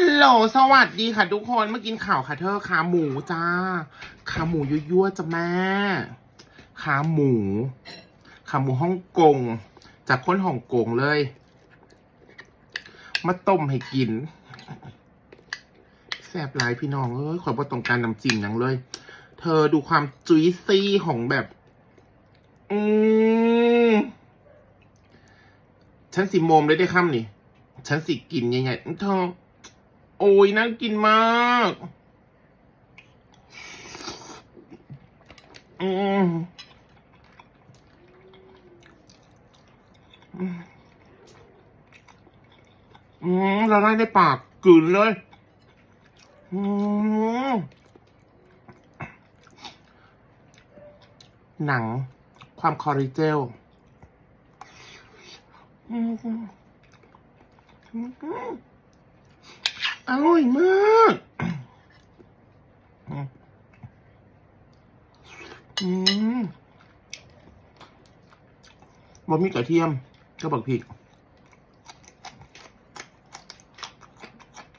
ฮัลโหล สวัสดีค่ะทุกคน เมากินข่าวค่ะเธอขาหมูจ้า ขาหมูยั่วๆจ้ะแม่ ขาหมู ขาหมูฮ่องกง จากคนฮ่องกงเลย มาต้มให้กิน แซ่บหลายพี่น้องเอ้ยขอบ่ต้องการน้ำจิ้มอย่างเลย เธอดูความจุยซี่ของแบบ อืมฉันสิโมมเลยได้ค่ำนี่ฉันสิกินยังไงเธอ โอ้ยน่ากินมาก อืมอืมละลายในปากกลืนเลย อืมหนัง ความคอริเจลอืมอืม อร่อยมากอืมบะหมี่กระเทียมก็บักพริก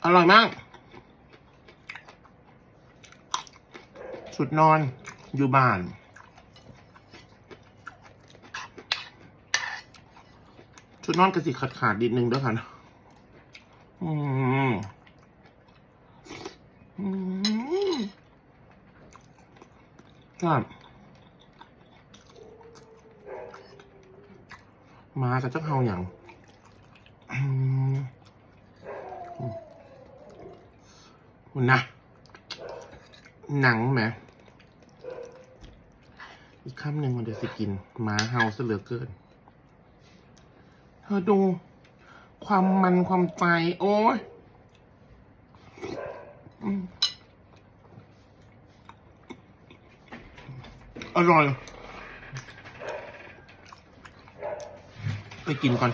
อร่อยมาก สุดนอนอยู่บ้าน ชุดนอนกระสิขาดขาดๆนิดนึงด้วยค่ะอืม อืมครับมากับเจ้าเฮาอย่างอืมคุณนะ หนังไหม อีกคำหนึ่งมันเดียวสิกินมาเฮาซะเหลือเกิน เธอดู ความมันความใจ โอ้ย อร่อย ไปกินก่อน